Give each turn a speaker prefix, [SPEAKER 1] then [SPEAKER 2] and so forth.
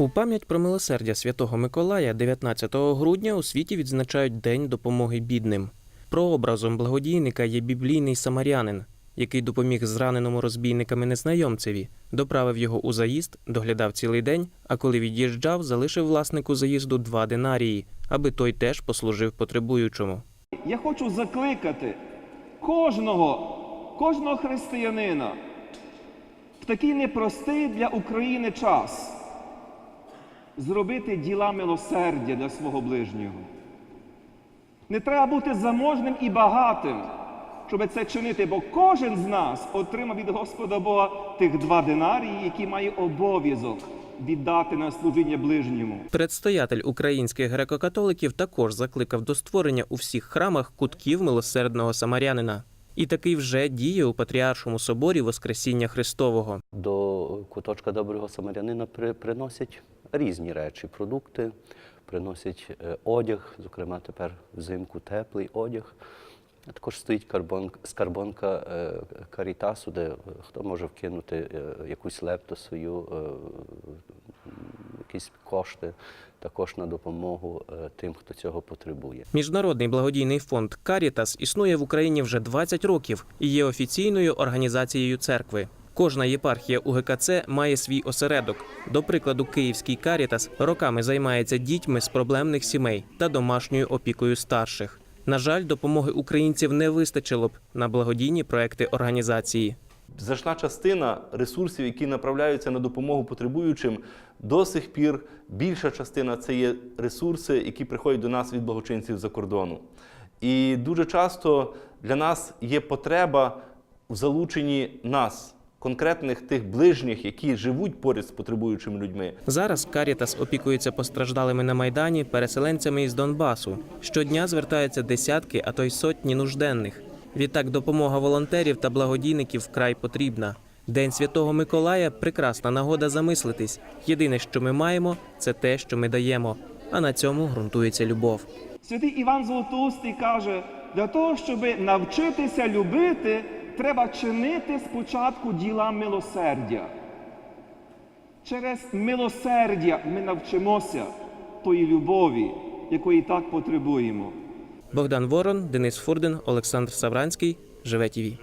[SPEAKER 1] У пам'ять про милосердя святого Миколая 19 грудня у світі відзначають День допомоги бідним. Прообразом благодійника є біблійний самарянин, який допоміг зраненому розбійниками незнайомцеві, доправив його у заїзд, доглядав цілий день, а коли від'їжджав, залишив власнику заїзду два динарії, аби той теж послужив потребуючому.
[SPEAKER 2] Я хочу закликати кожного, кожного християнина в такий непростий для України час зробити діла милосердя для свого ближнього. Не треба бути заможним і багатим, щоб це чинити, бо кожен з нас отримав від Господа Бога тих два динарії, які має обов'язок віддати на служіння ближньому.
[SPEAKER 1] Предстоятель українських греко-католиків також закликав до створення у всіх храмах кутків милосердного самарянина. І такий вже діє у Патріаршому соборі Воскресіння Христового.
[SPEAKER 3] До куточка доброго самарянина при, приносять різні речі, продукти, приносять е, одяг, зокрема тепер взимку теплий одяг. Також стоїть карбон, скарбонка е, карітасу, де е, хто може вкинути якусь лепту свою, якісь кошти також на допомогу е, тим, хто цього потребує.
[SPEAKER 1] Міжнародний благодійний фонд Карітас існує в Україні вже 20 років і є офіційною організацією церкви. Кожна єпархія УГКЦ має свій осередок. До прикладу, Київський Карітас роками займається дітьми з проблемних сімей та домашньою опікою старших. На жаль, допомоги українців не вистачило б на благодійні проекти організації.
[SPEAKER 4] Значна частина ресурсів, які направляються на допомогу потребуючим, до сих пір більша частина це є ресурси, які приходять до нас від благочинців за кордону. І дуже часто для нас є потреба в залученні нас, конкретних тих ближніх, які живуть поряд з потребуючими людьми.
[SPEAKER 1] Зараз Карітас опікується постраждалими на майдані переселенцями із Донбасу. Щодня звертаються десятки, а то й сотні нужденних. Відтак, допомога волонтерів та благодійників вкрай потрібна. День Святого Миколая прекрасна нагода замислитись. Єдине, що ми маємо, це те, що ми даємо. А на цьому ґрунтується любов.
[SPEAKER 2] Святий Іван Золотоустий каже, для того, щоб навчитися любити, треба чинити спочатку діла милосердя. Через милосердя ми навчимося тої любові, якої так потребуємо.
[SPEAKER 1] Богдан Ворон, Денис Фурдин, Олександр Савранський. Живе ТІВІ.